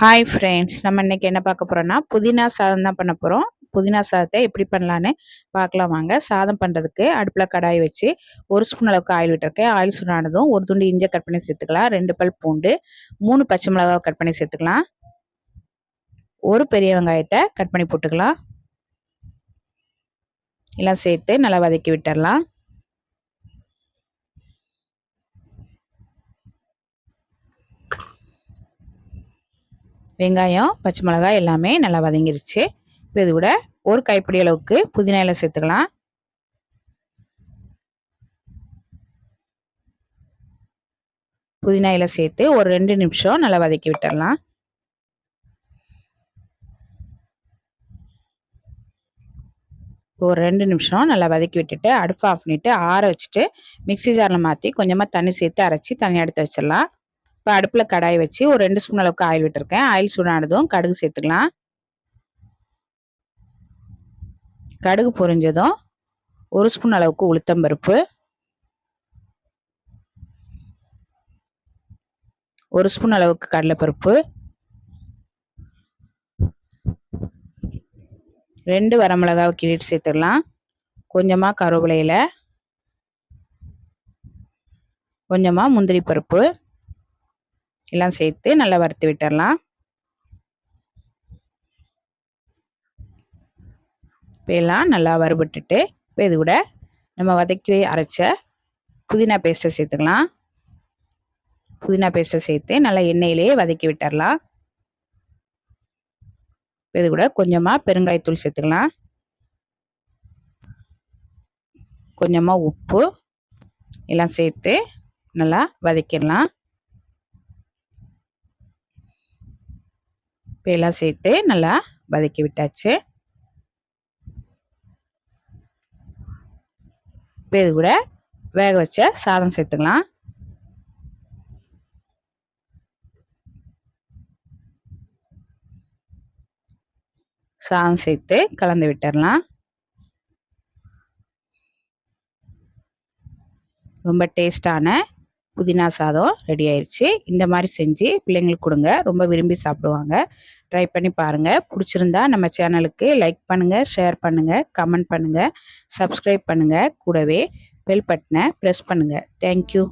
Hi friends நம்ம இன்றைக்கி என்ன பார்க்க போகிறோன்னா புதினா சாதம் தான் பண்ண போகிறோம் புதினா சாதத்தை எப்படி பண்ணலான்னு பார்க்கலாம் வாங்க. சாதம் பண்ணுறதுக்கு அடுப்பில் கடாய் வச்சு ஒரு ஸ்பூன் அளவுக்கு ஆயில் விட்டுருக்கேன். ஆயில் சூடானதும் ஒரு துண்டு இஞ்சி கட் பண்ணி சேர்த்துக்கலாம். ரெண்டு பல் பூண்டு மூணு பச்சை மிளகாவை கட் பண்ணி சேர்த்துக்கலாம். ஒரு பெரிய வெங்காயத்தை கட் பண்ணி போட்டுக்கலாம். எல்லாம் சேர்த்து நல்லா வதக்கி விட்டுடலாம் வெங்காயம் பச்சை மிளகாய் எல்லாமே நல்லா வதங்கிருச்சு. இப்போ இது கூட ஒரு கைப்பிடி அளவுக்கு புதினா இலை சேர்த்துக்கலாம். புதினா இலை சேர்த்து ஒரு ரெண்டு நிமிஷம் நல்லா வதக்கி விட்டுடலாம் ஒரு ரெண்டு நிமிஷம் நல்லா வதக்கி விட்டுட்டு அடுப்பு ஆஃப் பண்ணிவிட்டு ஆற வச்சுட்டு மிக்சி ஜாரில் மாற்றி கொஞ்சமாக தண்ணி சேர்த்து அரைச்சி தண்ணி எடுத்து வச்சிடலாம். இப்போ அடுப்பில் கடாய் வச்சு ஒரு ரெண்டு ஸ்பூன் அளவுக்கு ஆயில் விட்டுருக்கேன். ஆயில் சூடானதும் கடுகு சேர்த்துக்கலாம். கடுகு பொரிஞ்சதும் ஒரு ஸ்பூன் அளவுக்கு உளுத்தம்பருப்பு ஒரு ஸ்பூன் அளவுக்கு கடலைப்பருப்பு. ரெண்டு வரமிளகாவை கிளிட்டு சேர்த்துடலாம். கொஞ்சமாக கருவேப்பிலையில் கொஞ்சமாக முந்திரி பருப்பு. எல்லாம் சேர்த்து நல்லா வறுத்து விட்டுடலாம் இப்போ எல்லாம் நல்லா வறுபட்டுட்டு இப்போ இது கூட நம்ம வதக்கி அரைச்ச புதினா பேஸ்ட்டை சேர்த்துக்கலாம். புதினா பேஸ்ட்டை சேர்த்து நல்லா எண்ணெயிலேயே வதக்கி விட்டுடலாம் இது கூட கொஞ்சமாக பெருங்காயத்தூள் சேர்த்துக்கலாம். கொஞ்சமாக உப்பு எல்லாம் சேர்த்து நல்லா வதக்கிடலாம். இப்போ எல்லாம் சேர்த்து நல்லா வதக்கி விட்டாச்சு. இப்போ இது கூட வேக வச்ச சாதம் சேர்த்துக்கலாம். சாதம் சேர்த்து கலந்து விட்டுடலாம் ரொம்ப டேஸ்டான புதினா சாதம் ரெடி ஆயிடுச்சு இந்த மாதிரி செஞ்சு பிள்ளைங்களுக்கு கொடுங்க. ரொம்ப விரும்பி சாப்பிடுவாங்க. ட்ரை பண்ணி பாருங்கள் பிடிச்சிருந்தா நம்ம சேனலுக்கு லைக் பண்ணுங்கள் ஷேர் பண்ணுங்கள் கமெண்ட் பண்ணுங்கள் சப்ஸ்கிரைப் பண்ணுங்கள் கூடவே பெல் பட்டனை ப்ரெஸ் பண்ணுங்கள் தேங்க்யூ